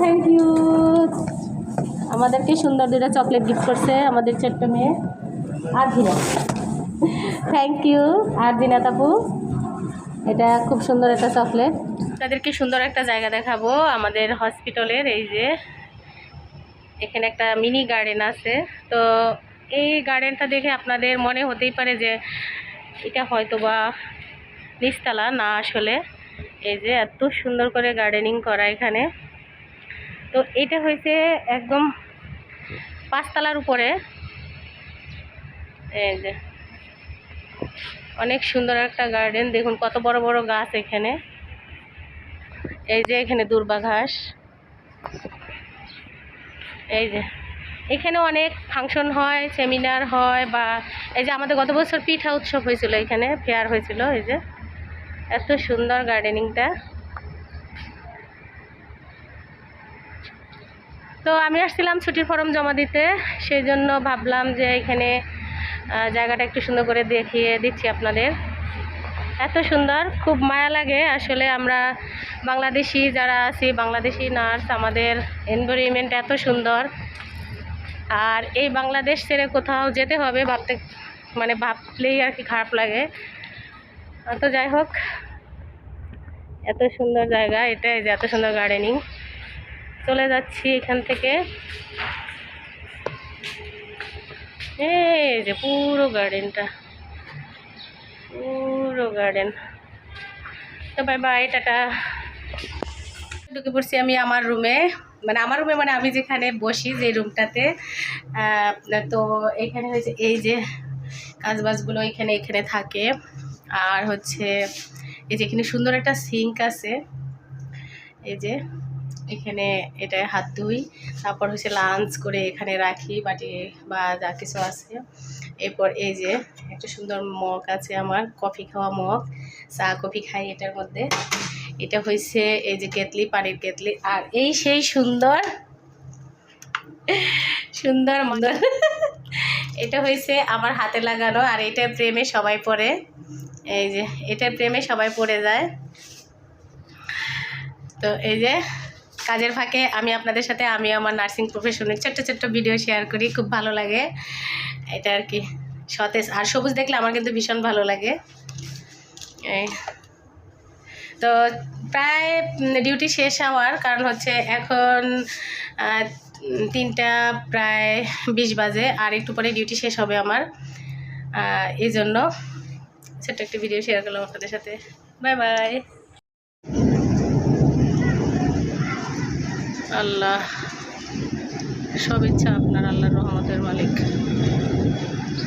Thank you আমাদেরকে সুন্দর দুটো চকলেট গিফট করছে আমাদের ছোট্ট মেয়ে আর দিনা থ্যাংক ইউ আর দিনা তাপু। এটা খুব সুন্দর একটা চকলেট তাদেরকে সুন্দর একটা জায়গা দেখাবো আমাদের হসপিটালের এই যে এখানে একটা মিনি গার্ডেন আছে। তো এই গার্ডেনটা দেখে আপনাদের মনে হতেই পারে যে এটা হয়তো বা নিচতলা না আসলে। এই যে এত সুন্দর করে গার্ডেনিং করা এখানে। তো এটা হয়েছে একদম পাঁচতলার উপরে। এই যে অনেক সুন্দর একটা গার্ডেন দেখুন কত বড় বড় গাছ এখানে। এই যে এখানে দুর্বা ঘাস। এই যে এখানে অনেক ফাংশন হয় সেমিনার হয় বা এই যে আমাদের গত বছর পিঠা উৎসব হয়েছিল এখানে ফেয়ার হয়েছিল, এই যে। এত সুন্দর গার্ডেনিংটা। তো আমি আসছিলাম ছুটির ফর্ম জমা দিতে, সেই জন্য ভাবলাম যে এখানে জায়গাটা একটু সুন্দর করে দেখিয়ে দিচ্ছি আপনাদের। এত সুন্দর, খুব মায়া লাগে আসলে আমরা বাংলাদেশি যারা আছি, বাংলাদেশি নার্স, আমাদের এনভায়রনমেন্ট এত সুন্দর। আর এই বাংলাদেশ ছেড়ে কোথাও যেতে হবে ভাবতে মানে ভাবলেই আর কি খারাপ লাগে। তো যাই হোক, এত সুন্দর জায়গা এটা যে এত সুন্দর গার্ডেনিং চলে যাচ্ছি এখান থেকে। এই যে পুরো গার্ডেনটা পুরো গার্ডেন তো বাই বাই টাটা। ঢুকে পড়ছি আমি আমার রুমে মানে আমার রুমে মানে আমি যেখানে বসি, যে রুমটাতে তো এখানে হয়েছে এই যে কাজবাজগুলো এখানে এখানে থাকে। আর হচ্ছে এই যে এখানে সুন্দর একটা সিঙ্ক আছে। এই যে এখানে এটা হাত ধুই, তারপর হচ্ছে লাঞ্চ করে এখানে রাখি, বাটি বা যা কিছু আছে। এরপর এই যে একটা সুন্দর মগ আছে আমার কফি খাওয়া মগ, চা কফি খাই এটার মধ্যে। এটা হয়েছে এই যে কেতলি পানির কেতলি আর এই সেই সুন্দর সুন্দর মন্দর এটা হয়েছে আমার হাতে লাগানো আর এটা প্রেমে সবাই পড়ে। এই যে এটা প্রেমে সবাই পড়ে যায়। তো এই যে, কাজের ফাঁকে আমি আপনাদের সাথে, আমি আমার নার্সিং প্রফেশনের ছোট্ট ছোট্ট ভিডিও শেয়ার করি, খুব ভালো লাগে। এটা আর কি, সতেজ। আর সবুজ দেখলে আমার কিন্তু ভীষণ ভালো লাগে। এই। তো প্রায় ডিউটি শেষ হওয়ার কারণ হচ্ছে এখন তিনটা প্রায় বিশ বাজে আর একটু পরে ডিউটি শেষ হবে আমার। এই জন্য ছোট্ট একটি ভিডিও শেয়ার করলাম আপনাদের সাথে। বাই বাই আল্লাহ, সব ইচ্ছা আপনার, আল্লাহর রহমতের মালিক।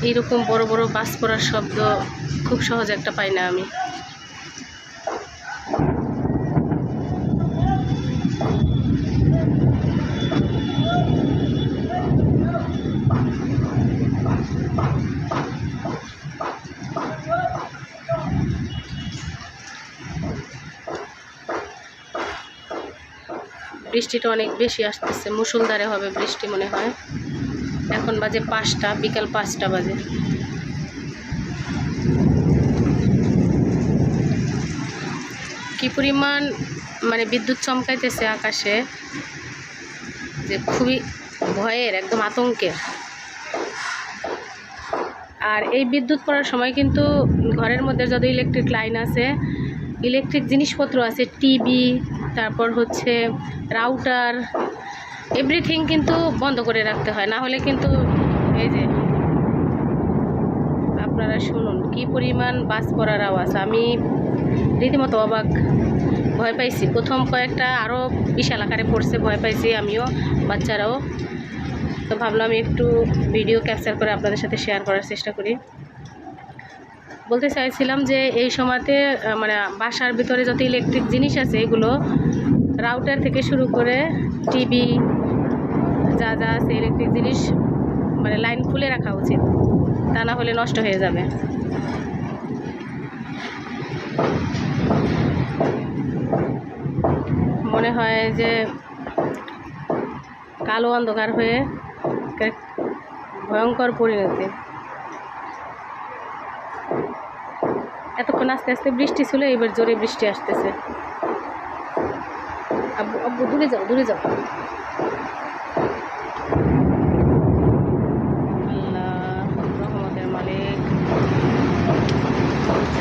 এইরকম বড় বড় বাস পড়ার শব্দ খুব সহজ একটা পাই না আমি। বৃষ্টিটা অনেক বেশি আসতেছে মুসুলধারে হবে বৃষ্টি মনে হয়। এখন বাজে পাঁচটা, বিকাল পাঁচটা বাজে। কি পরিমাণ মানে বিদ্যুৎ চমকাইতেছে আকাশে, যে খুবই ভয়ের, একদম আতঙ্কের। আর এই বিদ্যুৎ পড়ার সময় কিন্তু ঘরের মধ্যে যত ইলেকট্রিক লাইন আছে ইলেকট্রিক জিনিসপত্র আছে টিভি তারপর হচ্ছে রাউটার এভরিথিং কিন্তু বন্ধ করে রাখতে হয়। না হলে কিন্তু এই যে আপনারা শুনুন, কি পরিমাণ বাস পড়ার আওয়াজ। আমি রীতিমতো অবাক, ভয় পাইছি। প্রথম কয়েকটা আরও বিশাল আকারে পড়ছে, ভয় পাইছি আমিও, বাচ্চারাও। তো ভাবলাম একটু ভিডিও ক্যাপচার করে আপনাদের সাথে শেয়ার করার চেষ্টা করি। বলতে চাইছিলাম যে এই সময়তে মানে বাসার ভিতরে যত ইলেকট্রিক জিনিস আছে, এগুলো রাউটার থেকে শুরু করে টিভি যা যা আছে ইলেকট্রিক জিনিস মানে লাইন খুলে রাখা উচিত। তা না হলে নষ্ট হয়ে যাবে। মনে হয় যে কালো অন্ধকার হয়ে ভয়ঙ্কর পরিণতি। এতক্ষণ আস্তে আস্তে বৃষ্টি ছিল, এবার জোরে বৃষ্টি আসতেছে। আব্বু আব্বু, দূরে যাও দূরে যাও।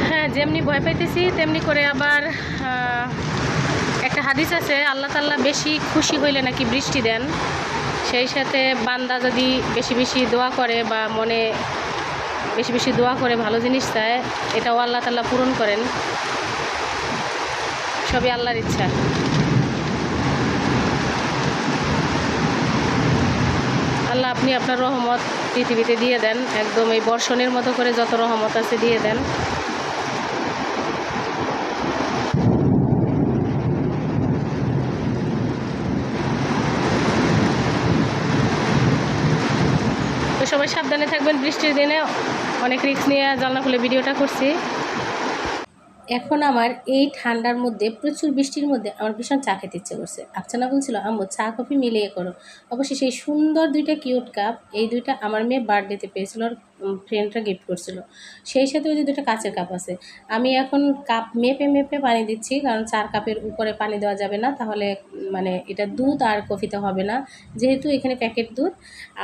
হ্যাঁ যেমনি ভয় পাইতেছি, তেমনি করে আবার একটা হাদিস আছে, আল্লাহ তাল্লাহ বেশি খুশি হইলে নাকি বৃষ্টি দেন। সেই সাথে বান্দা যদি বেশি বেশি দোয়া করে বা মনে বেশি বেশি দোয়া করে ভালো জিনিস চায় এটাও আল্লাহ তাল্লাহ পূরণ করেন। সবই আল্লাহর ইচ্ছা। আল্লাহ আপনি আপনার রহমত পৃথিবীতে দিয়ে দেন। একদম এই বর্ষণের মতো করে যত রহমত আছে দিয়ে দেন। সবাই সাবধানে থাকবেন, বৃষ্টির দিনে। অনেক রিস্ক নিয়ে জানলা খুলে ভিডিওটা করছি। এখন আমার এই ঠান্ডার মধ্যে প্রচুর বৃষ্টির মধ্যে আমার ভীষণ চা খেতে ইচ্ছে করছে। আফসানা বলছিল, আম্মু, চা, কফি মিলিয়ে করো। অবশ্যই সেই সুন্দর দুইটা কিউট কাপ, এই দুইটা আমার মেয়ে বার্থডেতে পেয়েছিল আর ফ্রেন্ডরা গিফট করছিল। সেই সাথে ওই যে দুটো কাচের কাপ আছে। আমি এখন কাপ মেপে মেপে পানি দিচ্ছি, কারণ চার কাপের উপরে পানি দেওয়া যাবে না, তাহলে মানে এটা দুধ আর কফিতে হবে না, যেহেতু এখানে প্যাকেট দুধ।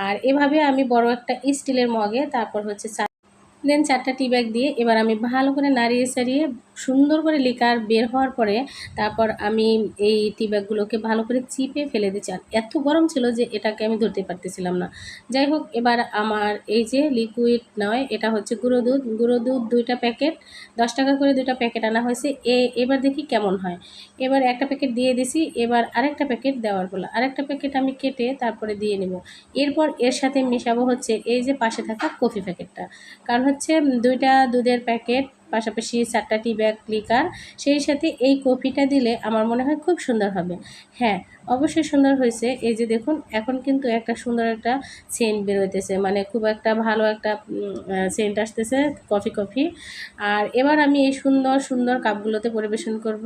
আর এভাবে আমি বড় একটা স্টিলের মগে, তারপর হচ্ছে চা দেন চারটা টি ব্যাগ দিয়ে এবার আমি ভালো করে নাড়িয়ে সারিয়ে সুন্দর করে লিকার বের হওয়ার পরে তারপর আমি এই টি ব্যাগগুলোকে ভালো করে চিপে ফেলে দিচ্ছি আর এত গরম ছিল যে এটাকে আমি ধরতে পারতেছিলাম না। যাই হোক, এবার আমার এই যে লিকুইড নয়, এটা হচ্ছে গুঁড়ো দুধ। গুঁড়ো দুধ দুইটা প্যাকেট, দশ টাকা করে দুইটা প্যাকেট আনা হয়েছে। এ, এবার দেখি কেমন হয়। এবার একটা প্যাকেট দিয়ে দিছি, এবার আরেকটা প্যাকেট দেওয়ার বলা আরেকটা প্যাকেট আমি কেটে তারপরে দিয়ে নেব। এরপর এর সাথে মেশাবো হচ্ছে এই যে পাশে থাকা কফি প্যাকেটটা। কারণ হচ্ছে দুইটা দুধের প্যাকেট পাশাপাশি চারটা টি ব্যাগ ক্লিকার সেই সাথে এই কফিটা দিলে আমার মনে হয় খুব সুন্দর হবে। হ্যাঁ অবশ্যই সুন্দর হয়েছে। এই যে দেখুন, এখন কিন্তু একটা সুন্দর একটা সেন্ট বেরোইতেছে মানে খুব একটা ভালো একটা সেন্ট আসতেছে কফি কফি আর এবার আমি এই সুন্দর সুন্দর কাপগুলোতে পরিবেশন করব।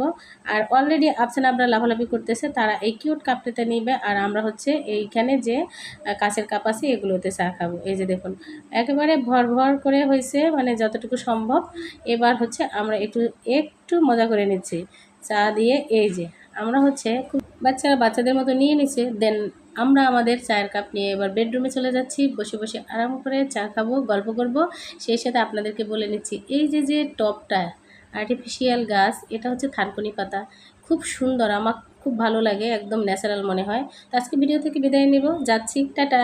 আর অলরেডি আফসান আমরা লাভালাভি করতেছে, তারা এই কিউট কাপটাতে নিবে। আর আমরা হচ্ছে এইখানে যে কাছের কাপ আছে, এগুলোতে চা খাব। এই যে দেখুন, একেবারে ভর ভর করে হয়েছে মানে যতটুকু সম্ভব। এবার হচ্ছে আমরা একটু একটু মজা করে নিচ্ছি। চা দিয়ে এই যে, আমরা হচ্ছে খুব বাচ্চারা বাচ্চাদের মতো নিয়ে নিছে দেন আমরা আমাদের চায়ের কাপ নিয়ে এবার বেডরুমে চলে যাচ্ছি, বসে বসে আরাম করে চা খাব, গল্প করব। সেই সাথে আপনাদেরকে বলে নিচ্ছি, এই যে যে টপটা আর্টিফিশিয়াল গাছ, এটা হচ্ছে থানকুনি পাতা। খুব সুন্দর, আমার খুব ভালো লাগে, একদম ন্যাচারাল মনে হয়। তো আজকে ভিডিও থেকে বিদায় নেব, যাচ্ছি, টাটা!